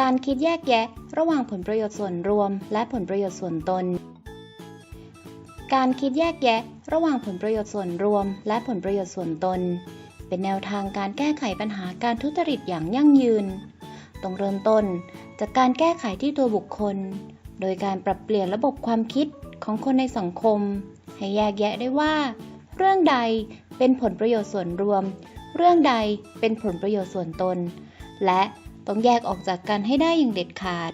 การคิดแยกแยะ ระหว่างผลประโยชน์ส่วนรวม และผลประโยชน์ส่วนตน การคิดแยกแยะ ระหว่างผลประโยชน์ส่วนรวม และผลประโยชน์ส่วนตน เป็นแนวทางการแก้ไขปัญหาการทุจริตอย่างยั่งยืนต้องเริ่มต้น จากการแก้ไขที่ตัวบุคคล โดยการปรับเปลี่ยนระบบความคิดของคนในสังคม ให้แยกแยะได้ว่า เรื่องใดเป็นผลประโยชน์ส่วนรวม เรื่องใดเป็นผลประโยชน์ส่วนตน และ ต้องแยกออกจากกันให้ได้อย่างเด็ดขาด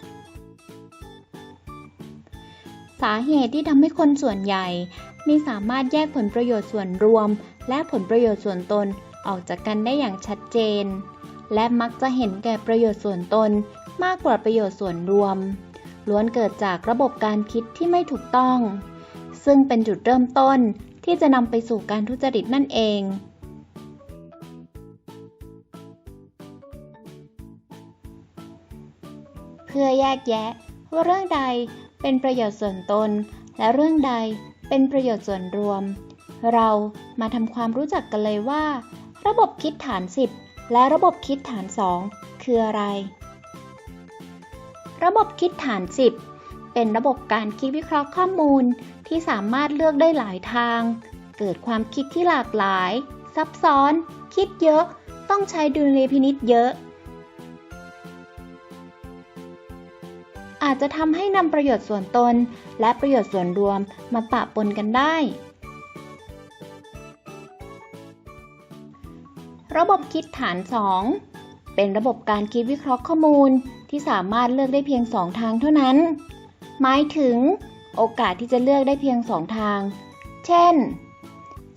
สาเหตุที่ทำให้คนส่วนใหญ่ ไม่สามารถแยกผลประโยชน์ส่วนรวม และผลประโยชน์ส่วนตนออกจากกันได้อย่างชัดเจน และมักจะเห็นแก่ประโยชน์ส่วนตนมากกว่าประโยชน์ส่วนรวม ล้วนเกิดจากระบบการคิดที่ไม่ถูกต้อง ซึ่งเป็นจุดเริ่มต้นที่จะนำไปสู่การทุจริตนั่นเอง เพื่อแยกแยะว่าเรื่องใดเป็นประโยชน์ส่วนตน และเรื่องใดเป็นประโยชน์ส่วนรวม เรามาทำความรู้จักกันเลยว่า ระบบคิดฐาน 10 และระบบคิดฐาน 2 คืออะไร ระบบคิดฐาน 10 เป็นระบบการคิดวิเคราะห์ข้อมูลที่สามารถเลือกได้หลายทาง เกิดความคิดที่หลากหลาย ซับซ้อน คิดเยอะ ต้องใช้ดุลยพินิษเยอะ อาจจะทำให้นำประโยชน์ส่วนตน และประโยชน์ส่วนรวมมาปะปนกันได้ ระบบคิดฐาน 2 เป็นระบบการคิดวิเคราะห์ข้อมูลที่สามารถเลือกได้เพียง 2 ทางเท่านั้น หมายถึง โอกาสที่จะเลือกได้เพียง 2 ทาง เช่น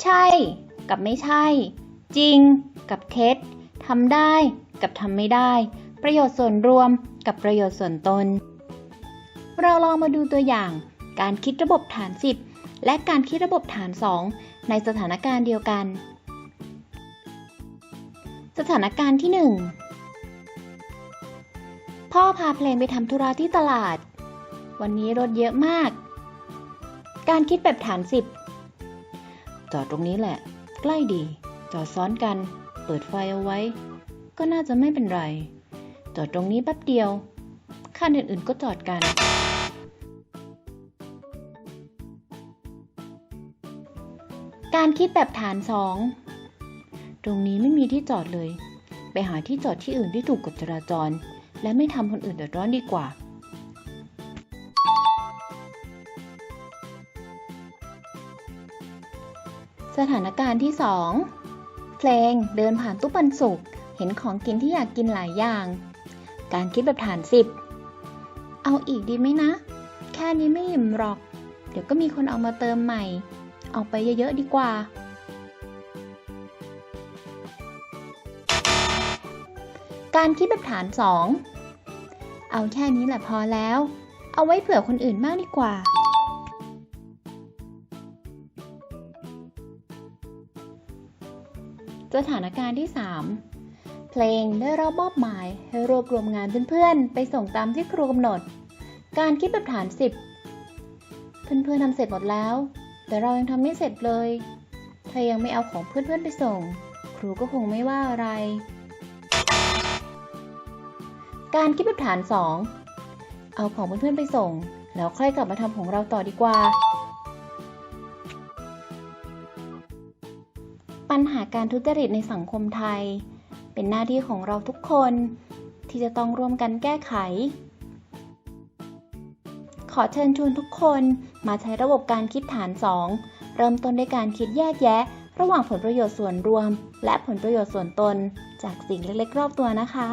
ใช่ กับไม่ใช่ จริง กับเท็จทำได้ กับทำไม่ได้ ประโยชน์ส่วนรวมกับประโยชน์ส่วนตน เราลองมาดูตัวอย่าง การคิดระบบฐาน 10 และการคิดระบบฐาน 2 ในสถานการณ์เดียวกัน สถานการณ์ที่ 1 พ่อพาเพลงไปทำธุระที่ตลาด วันนี้รถเยอะมาก การคิดแบบฐาน 10 จอดตรงนี้แหละ ใกล้ดี จอดซ้อนกัน เปิดไฟเอาไว้ ก็น่าจะไม่เป็นไร จอดตรงนี้แป๊บเดียวคันอื่นๆก็จอดกัน การคิดแบบฐานสองตรงนี้ไม่มีที่จอดเลย ไปหาที่จอดที่อื่นที่ถูกกฎจราจร และไม่ทำคนอื่นเดือดร้อนดีกว่า สถานการณ์ที่ 2 เพลงเดินผ่านตู้ปันสุก เห็นของกินที่อยากกินหลายอย่าง การคิดแบบฐาน10เอาอีกดีไหมนะ แค่นี้ไม่อิ่มหรอก เดี๋ยวก็มีคนเอามาเติมใหม่ เอาไปเยอะๆดีกว่า การคิดแบบฐาน 2 เอาแค่นี้แหละพอแล้ว เอาไว้เผื่อคนอื่นมากดีกว่าสถานการณ์ที่ 3 เพลงได้รับมอบหมายให้รวบรวมงานเพื่อนๆ ไปส่งตามที่ครูกำหนด การคิดแบบฐาน 10 เพื่อนๆทำเสร็จหมดแล้ว แต่เรายังทำไม่เสร็จเลยถ้ายังไม่เอาของเพื่อนๆไปส่ง ครูก็คงไม่ว่าอะไร การคิดแบบฐาน 2 เอาของเพื่อนๆไปส่ง แล้วค่อยกลับมาทำของเราต่อดีกว่า ปัญหาการทุจริตในสังคมไทย เป็นหน้าที่ของเราทุกคนที่จะต้องร่วมกันแก้ไข ขอเชิญชวนทุกคนมาใช้ระบบการคิดฐาน 2 เริ่มต้นด้วยการคิดแยกแยะ ระหว่างผลประโยชน์ส่วนรวม และผลประโยชน์ส่วนตน จากสิ่งเล็กๆรอบตัวนะคะ